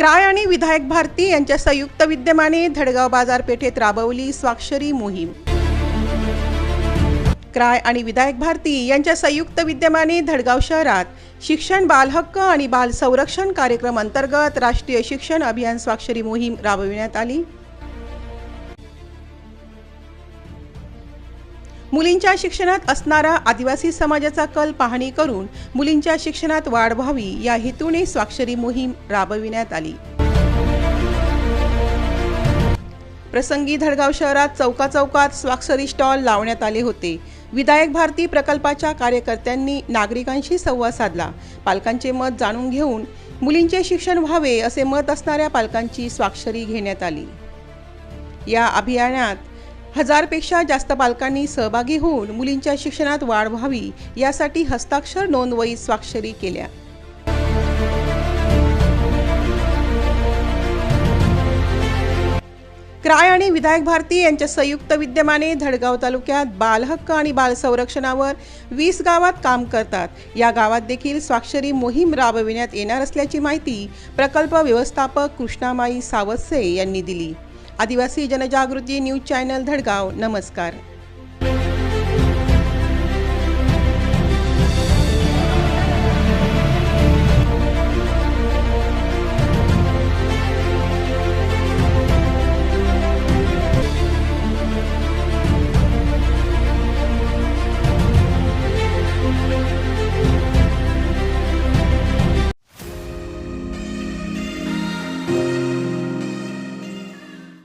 Cry आणि विधायक भारती यांच्या संयुक्त विद्यमाने धडगाव बाजारपेठेत राबवली स्वाक्षरी मोहीम. क्राय आणि विधायक भारती यांच्या संयुक्त विद्यमाने धडगाव शहरात शिक्षण बालहक्क आणि बाल संरक्षण कार्यक्रम अंतर्गत राष्ट्रीय शिक्षण अभियान स्वाक्षरी मोहीम राबविण्यात आली. मुलींच्या शिक्षणात असणारा आदिवासी समाजाचा कल पाहणी करून मुलींच्या शिक्षणात वाढ व्हावी या हेतूने स्वाक्षरी मोहीम राबविण्यात आली. प्रसंगी धडगाव शहरात चौका चौकात स्वाक्षरी स्टॉल लावण्यात आले होते. विधायक भारती प्रकल्पाच्या कार्यकर्त्यांनी नागरिकांशी संवाद साधला. पालकांचे मत जाणून घेऊन मुलींचे शिक्षण व्हावे असे मत असणाऱ्या पालकांची स्वाक्षरी घेण्यात आली. या अभियानात हजारपेक्षा जास्त पालकांनी सहभागी होऊन मुलींच्या शिक्षणात वाढ व्हावी यासाठी हस्ताक्षर नोंदवही स्वाक्षरी केल्या. क्राय आणि विधायक भारती यांच्या संयुक्त विद्यमाने धडगाव तालुक्यात बालहक्क आणि बाल संरक्षणावर वीस गावात काम करतात. या गावात देखील स्वाक्षरी मोहीम राबविण्यात येणार असल्याची माहिती प्रकल्प व्यवस्थापक कृष्णामाई सावत्से यांनी दिली. आदिवासी जनजागृती न्यूज चॅनल धडगाव नमस्कार.